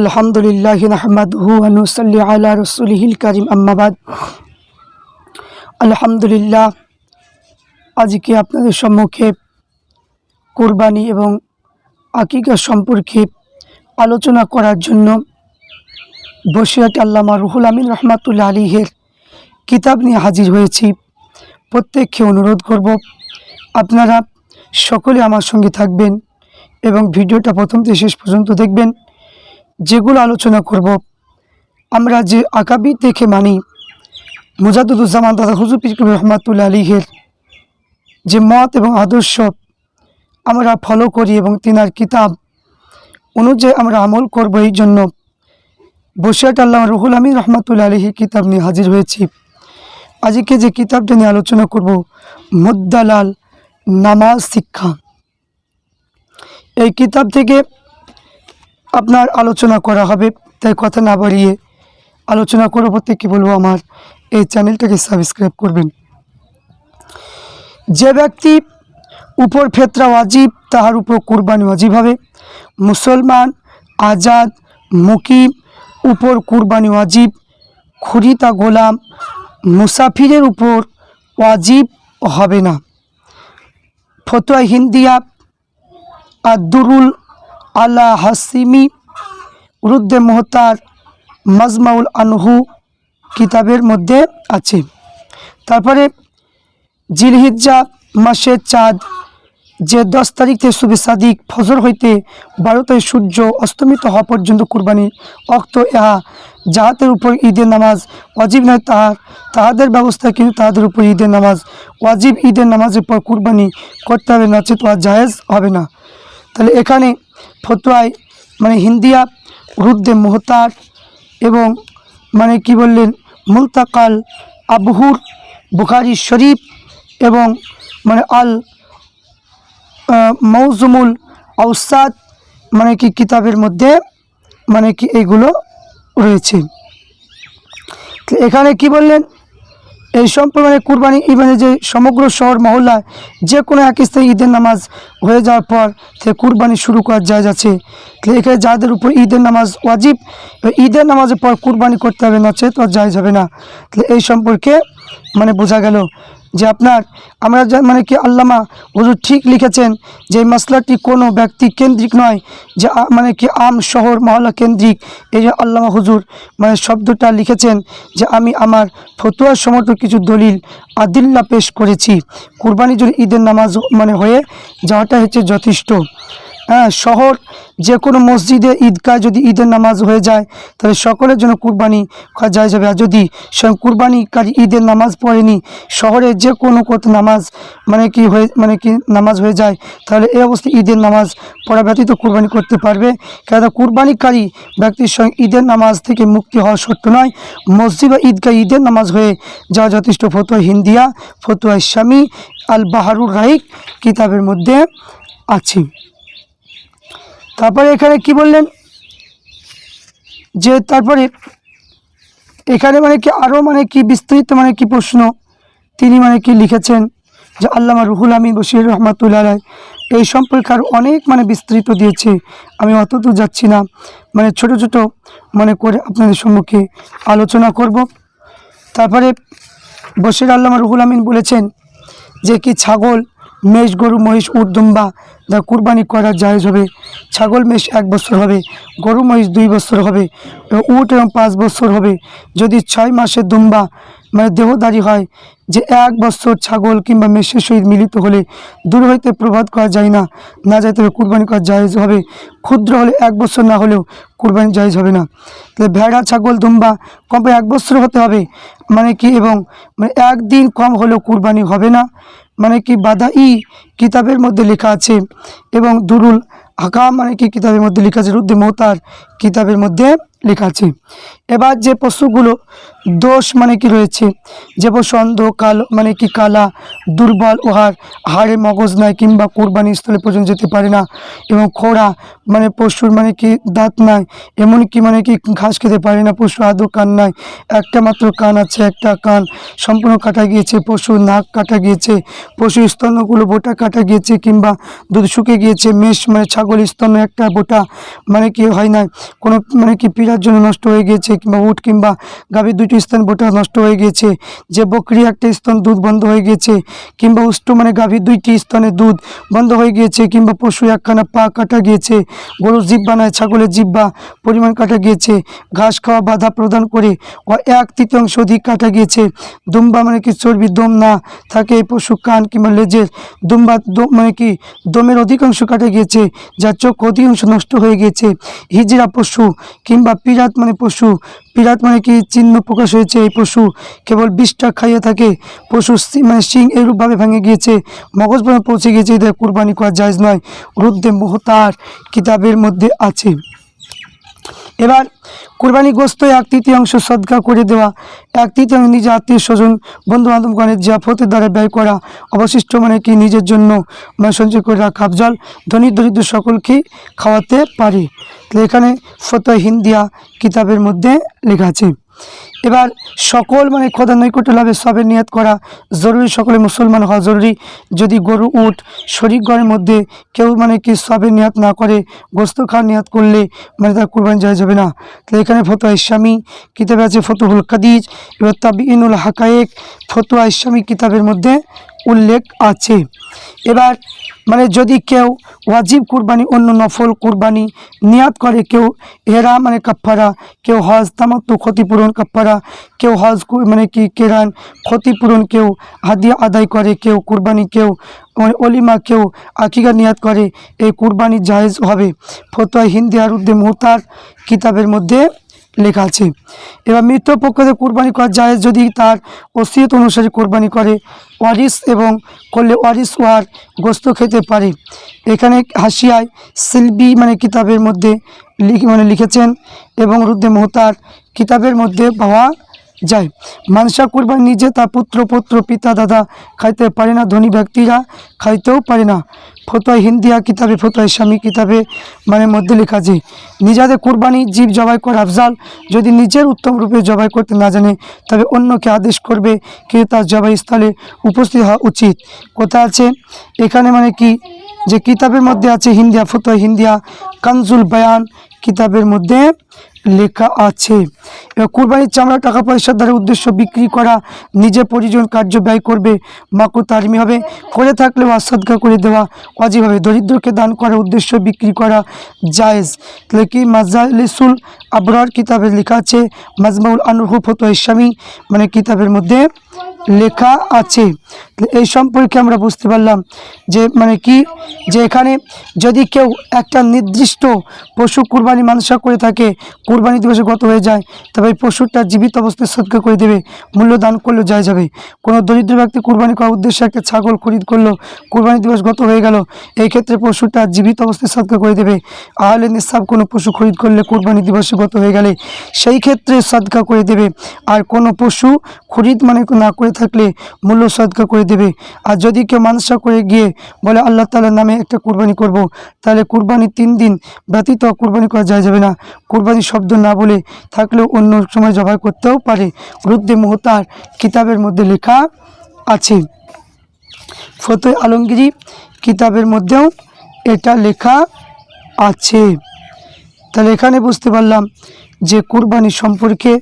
আলহামদুলিল্লাহ নাহমাদহু আনুসাল্লি আলা রসুলিহিল কারিম আম্মাবাদ আলহামদুলিল্লাহ, আজকে আপনাদের সম্মুখে কোরবানি এবং আকিকা সম্পর্কে আলোচনা করার জন্য বসিরাট আল্লামা রুহুল আমিন রহমাতুল্লাহ আলীহের কিতাব নিয়ে হাজির হয়েছি। প্রত্যেককে অনুরোধ করব, আপনারা সকলে আমার সঙ্গে থাকবেন এবং ভিডিওটা প্রথম থেকে শেষ পর্যন্ত দেখবেন। যেগুলো আলোচনা করব, আমরা যে আকাবি দেখে মানি মুজাদুজ্জামান দাদা হুজুর পির রহমাতুল্লা আলীহের যে মত এবং আদর্শ আমরা ফলো করি এবং তিনার কিতাব অনুযায়ী আমরা আমল করব, এই জন্য বসিয়াট আল্লাহ রুহুল আমিন রহমাতুল্লা আলীহি কিতাব নিয়ে হাজির হয়েছি। আজকে যে কিতাবটা নিয়ে আলোচনা করব মুদ্দালাল নামাজ শিক্ষা। এই কিতাব থেকে আপনার আলোচনা করা হবে। তাই কথা না বাড়িয়ে আলোচনা করার প্রত্যেককে বলব আমার? এই চ্যানেলটাকে সাবস্ক্রাইব করবেন। যে ব্যক্তি উপর ফেতরা ওয়াজিব, তাহার উপর কুরবানি ওয়াজিব হবে। মুসলমান, আজাদ, মুকিম, উপর কুরবানি ওয়াজিব খুরিতা গোলাম, মুসাফিরের উপর ওয়াজিব হবে না। ফতোয়া হিন্দিয়া আদুরুল আলা হাসিমি রুদ্দে মোহতার, মাজমাউল আনহু কিতাবের মধ্যে আছে। তারপরে জিলহিজ্জা মাসের চাঁদ, যে দশ তারিখ থেকে সুবে সাদিক ফজর হইতে বারো তারিখ সূর্য অস্তমিত হওয়া পর্যন্ত কুরবানি অক্ত ইহা যাহাদের উপর ঈদের নামাজ ওয়াজিব নয়, তাহার তাহাদের ব্যবস্থা কিন্তু তাহাদের উপর ঈদের নামাজ ওয়াজিব ঈদের নামাজের পর কুরবানি করতে হবে নচেত ওয়া জায়েজ হবে না। তাহলে এখানে ফতোয়ায় মানে হিন্দিয়া রুদ্দে মোহতার এবং মানে কি বললেন, মুলতাকাল আবহুর বুখারি শরীফ এবং মানে আল মৌজুমুল আউসাদ মানে কি কিতাবের মধ্যে মানে কি এইগুলো রয়েছে। এখানে কি বললেন এই সম্পর্কে মানে কুরবানি ইভেনে যে সমগ্র শহর মহল্লায় যে কোনো এক স্থায়ী ঈদের নামাজ হয়ে যাওয়ার পর সে কুরবানি শুরু করার যায় যাচ্ছে এখানে যাদের উপর ঈদের নামাজ ওয়াজিব ঈদের নামাজের পর কুরবানি করতে হবে, নচেত আর জায়জ যাবে না। এই সম্পর্কে মানে বোঝা গেল যে আপনার, আমরা মানে কি আল্লামা হুজুর ঠিক লিখেছেন যে এই মশলাটি কোনো ব্যক্তি কেন্দ্রিক নয়, যে মানে কি আম শহর মহল্লা কেন্দ্রিক। এই যে আল্লামা হুজুর মানে শব্দটা লিখেছেন যে আমি আমার ফতুয়ার সমর্থ কিছু দলিল আদিল্লা পেশ করেছি। কুরবানি যদি ঈদের নামাজ মানে হয়ে, যাওয়াটা হচ্ছে যথেষ্ট। হ্যাঁ শহর যে কোনো মসজিদে, ঈদগাহ যদি ঈদের নামাজ হয়ে যায়, তাহলে সকলের জন্য কুরবানি করা যায় যাবে। আর যদি স্বয়ং কুরবানিকারী ঈদের নামাজ পড়েনি, শহরে যে কোনো কত নামাজ মানে কি হয়ে মানে কি নামাজ হয়ে যায়, তাহলে এই অবস্থায় ঈদের নামাজ পড়া ব্যতীত কুরবানি করতে পারবে। কেন কুরবানিকারী ব্যক্তির স্বয়ং ঈদের নামাজ থেকে মুক্তি হওয়া সত্য নয়। মসজিদ বা ঈদগাহ ঈদের নামাজ হয়ে যাওয়া যথেষ্ট। ফতোয়া হিন্দিয়া, ফতোয়া ইসলামী আল বাহারুর রাহিক কিতাবের মধ্যে আছে। তারপরে এখানে কি বললেন? যে তারপরে এখানে মানে কি আরও মানে কি বিস্তৃত মানে কি প্রশ্ন তিনি মানে কি লিখেছেন? যে আল্লামা রুহুল আমিন রহমাতুল্লাহ আলাই এই সম্পর্কে আরও অনেক মানে বিস্তৃত দিয়েছে। আমি অত দূর যাচ্ছি না। মানে ছোট ছোট মনে করে আপনাদের সম্মুখে আলোচনা করব। তারপরে বশির আল্লামা রুহুল আমিন বলেছেন যে কি ছাগল মেষ, গরু, মহিষ, উট, দুম্বা যা কুরবানি করা জায়েজ হবে। ছাগল, মেষ এক বছর হবে, গরু, মহিষ দুই বছর হবে, উট এবং পাঁচ বছর হবে। যদি ছয় মাসের দুম্বা মানে দেহদারি হয়, যে এক বছর ছাগল কিংবা মেষের সহিত মিলিত হলে দূর হইতে প্রভাত করা যায় না না যায় তবে কুরবানি করা জায়জ হবে। ক্ষুদ্র হলে এক বছর, না হলেও কুরবানি জায়জ হবে না। তাহলে ভেড়া, ছাগল, দুম্বা কমপক্ষে এক বছর হতে হবে মানে কি এবং মানে একদিন কম হলেও কুরবানি হবে না। মানে কি বাদা ই কিতাবের মধ্যে লেখা আছে এবং দুরুল আকা মানে কি কিতাবের মধ্যে লেখা আছে রুদ্দে মোহতার কিতাবের মধ্যে লেখা আছে। এবার যে পশুগুলো দোষ মানে কি রয়েছে? যে পশু অন্ধ, কালো মানে কি কালা, দুর্বল ওহার হাড়ে মগজ নাই কিংবা কোরবানি স্থলে পর্যন্ত যেতে পারে না। এবং খোড়া মানে পশুর মানে কি দাঁত নাই, এমনকি মানে কি ঘাস খেতে পারে না, পশু আদৌ কান নাই। একটা মাত্র কান আছে, একটা কান সম্পূর্ণ কাটা গিয়েছে পশু নাক কাটা গিয়েছে পশু স্তন্যগুলো বোটা কাটা গিয়েছে কিংবা দুধ শুকে গিয়েছে, মেষ মানে ছাগল স্তন্য একটা বোটা মানে কি হয় না কোনো মানে কি পীড়ার জন্য নষ্ট হয়ে গিয়েছে কিংবা উট কিংবা গাভীর দুটি স্তন বোটা নষ্ট হয়ে গিয়েছে। যে বকরি একটা স্তন দুধ বন্ধ হয়ে গিয়েছে কিংবা উষ্ট মানে গাভীর দুইটি স্তনে দুধ বন্ধ হয়ে গিয়েছে কিংবা পশু একখানা পা কাটা গিয়েছে, গরুর জিব্বা নয়, ছাগলের জিব্বা পরিমাণ কাটা গিয়েছে, ঘাস খাওয়া বাধা প্রদান করে ও এক তৃতীয়াংশ অধিক কাটা গিয়েছে। দুম্বা মানে কি চর্বি, দম না থাকে এই পশু কান কিংবা লেজের, দুম্বা দম মানে কি দমের অধিকাংশ কাটা গিয়েছে যার চোখ অধিকাংশ নষ্ট হয়ে গিয়েছে। হিজরা পশু কিংবা পিরাত মানে পশু। পিরাত মানে কি? চিহ্ন প্রকাশ হয়েছে এই পশু। কেবল বিষটা খাইয়া থাকে। পশু মানে সিং এরূপভাবে ভেঙে গিয়েছে। মগজ পৌঁছে গিয়েছে। এদের কুরবানি করা যায় নয়। রুদ্দে মোহতার কিতাবের মধ্যে আছে। এবার কোরবানি গোস্ত এক তৃতীয়াংশ সদকা করে দেওয়া। এক তৃতীয়াংশ নিজের আত্মীয় স্বজন বন্ধু বান্ধবগণের যা ফতের দ্বারা ব্যয় করা অবশিষ্ট মানে কি নিজের জন্য মানে সঞ্চয় করে রাখা জল ধনী দরিদ্র সকলকে খাওয়াতে পারি। এখানে ফতে হিন্দিয়া কিতাবের মধ্যে লেখা আছে। এবার সকল মানে খোদা নৈকট্য লাভে সবের নিয়াত করা জরুরি, সকলে মুসলমান হওয়া জরুরি। যদি গরু উঠ শরিক গড়ের মধ্যে কেউ মানে কি সবের নিয়াত না করে, গোস্ত খাওয়ার নিয়াত করলে মানে তার কোরবানি যাওয়া যাবে না। তো এখানে ফতোয়া ইসলামী কিতাবে আছে ফতুহুল কাদিজ, এবার তাবিনুল হাকায়েক ফতোয়া ইসলামী কিতাবের মধ্যে উল্লেখ আছে। এবার মানে যদি কেউ ওয়াজিব কুরবানি, অন্য নফল কুরবানি নিয়াত করে, কেউ এরা মানে কাপ্পারা কেউ হজ তামাত্ম ক্ষতিপূরণ কাপ্পারা কেউ হজ মানে কি কেরান, ক্ষতিপূরণ, কেউ হাদিয়া আদায় করে, কেউ কুরবানি, কেউ মানে অলিমা, কেউ আকিকা নিয়াত করে, এই কুরবানি জায়েজ হবে। ফতোয়া হিন্দি আর উদ্দে মোহতার কিতাবের মধ্যে লেখা আছে। এবার মৃত পক্ষতে কোরবানি করা যায় যদি তার ওসিয়ত অনুসারে কোরবানি করে ওয়ারিস এবং করলে ওয়ারিস ওয়ার গোস্ত খেতে পারে। এখানে হাসিয়ায় সিলবি মানে কিতাবের মধ্যে মানে লিখেছেন এবং রুদ্দে মোহতার কিতাবের মধ্যে পাওয়া যায় মানসা কোরবানি নিজে তার পুত্র পুত্র, পিতা, দাদা খাইতে পারে না, ধনী ব্যক্তিরা খাইতেও পারে না। ফতোয়া হিন্দিয়া কিতাবে ফতোয়া ইসলামী কিতাবে মানে মধ্যে লেখা আছে নিজেদের কোরবানি জীব জবাই করা আফজাল, যদি নিজের উত্তম রূপে জবাই করতে না জানে, তবে অন্যকে আদেশ করবে কে তার জবাই স্থলে উপস্থিত হওয়া উচিত। কোথা আছে, এখানে মানে কি, যে কিতাবের মধ্যে আছে হিন্দিয়া ফতোয়া হিন্দিয়া, কানজুল বয়ান কিতাবের মধ্যে লেখা আছে। কুরবানির চামড়া টাকা পয়সার দ্বারা উদ্দেশ্য বিক্রি করা নিজে পরিজন কার্য ব্যয় করবে মাকু তারমি হবে, করে থাকলে অসাদকা করে দেওয়া অজীব হবে। দরিদ্রকে দান করার উদ্দেশ্য বিক্রি করা জায়েজ। তাহলে কি মাজালিসুল আবরার কিতাবে লেখা আছে, মাজমাউল আনুরহু ফতো ইসলামী মানে কিতাবের মধ্যে লেখা আছে। এই সম্পর্কে আমরা বুঝতে পারলাম যে মানে কি, যে এখানে যদি কেউ একটা নির্দিষ্ট পশু কুরবানি মানসা করে থাকে কুরবানি দিবসে গত হয়ে যায়, তবে এই পশুটা জীবিত অবস্থায় সদকা করে দেবে, মূল্য দান করলেও যায় যাবে। কোনো দরিদ্র ব্যক্তি কুরবানি করার উদ্দেশ্যে একটা ছাগল খরিদ করল, কুরবানি দিবস গত হয়ে গেল, এই ক্ষেত্রে পশুটা জীবিত অবস্থায় সদকা করে দেবে। আহলে নিঃসাব কোনো পশু খরিদ করলে কুরবানি দিবসে গত হয়ে গেলে, সেই ক্ষেত্রে সদকা করে দেবে। আর কোনো পশু খরিদ মানে না করে থাকলে মূল্য সদকা করে দেবে। আর যদি কেউ মানসা করে গিয়ে বলে, আল্লাহ তালার নামে একটা কুরবানি করব তাহলে কুরবানি তিন দিন ব্যতীত কুরবানি করা যায় যাবে না। কুরবানি শব্দ না বলে থাকলেও অন্য সময় জবাই করতেও পারে। রুদ্দে মোহতার কিতাবের মধ্যে লেখা আছে। ফতোয় আলমগিরি কিতাবের মধ্যেও এটা লেখা আছে। তাহলে এখানে বুঝতে পারলাম যে কুরবানি সম্পর্কে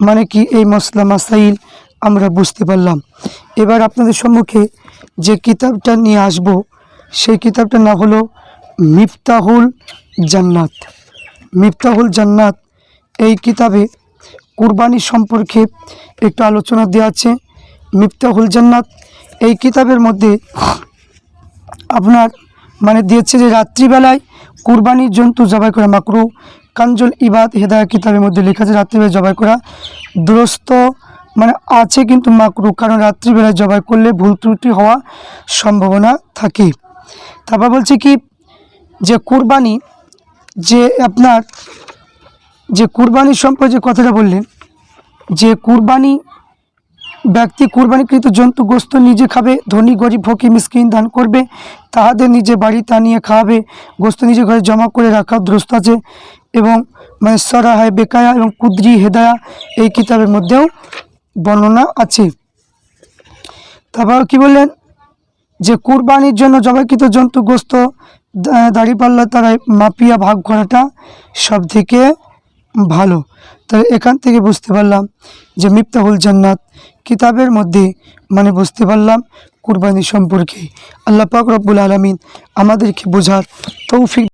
মানে কি এই মশলা মাসাইল আমরা বুঝতে পারলাম। এবার আপনাদের সম্মুখে যে কিতাবটা নিয়ে আসব, সেই কিতাবটার নাম হলো মিফতাহুল জান্নাত। মিফতাহুল জান্নাত এই কিতাবে কুরবানি সম্পর্কে একটু আলোচনা দেওয়া আছে, মিফতাহুল জান্নাত। এই কিতাবের মধ্যে আপনার মানে দিয়েছে যে রাত্রিবেলায় কুরবানির জন্তু জবাই করা, মাকরু, কাঞ্জল, ইবাদ হেদায়া কিতাবের মধ্যে লেখা আছে, রাত্রিবেলায় জবাই করা। দুরস্ত মানে আছে কিন্তু মাকরু, কারণ রাত্রিবেলায় জবাই করলে ভুল ত্রুটি হওয়া সম্ভাবনা থাকে। তারপর বলছে কি, যে কুরবানি যে আপনার যে কুরবানি সম্পর্কে কথাটা বললেন, যে কুরবানি ব্যক্তি কুরবানিকৃত জন্তু গোস্ত নিজে খাবে, ধনী, গরিব ফকি মিসকিন দান করবে, তাহাদের নিজে বাড়িতে আনিয়ে খাওয়াবে গোস্ত নিজে ঘরে জমা করে রাখা দ্রস্ত আছে এবং মায়েশ্বরা হয় বেকায়া এবং কুদ্রি, হেদায়া এই কিতাবের মধ্যেও বর্ণনা আছে। তারপর কি বললেন? যে কুরবানির জন্য জবাইকৃত জন্তু গোস্ত দাঁড়িপাল্লা তারা মাপিয়া ভাগ করাটা সব থেকে ভালো। তাহলে এখান থেকে বুঝতে পারলাম যে মিফতাহুল জান্নাত কিতাবের মধ্যে মানে বুঝতে পারলাম কুরবানি সম্পর্কে। আল্লাহ পাক রব্বুল আলমিন আমাদেরকে বোঝার তৌফিক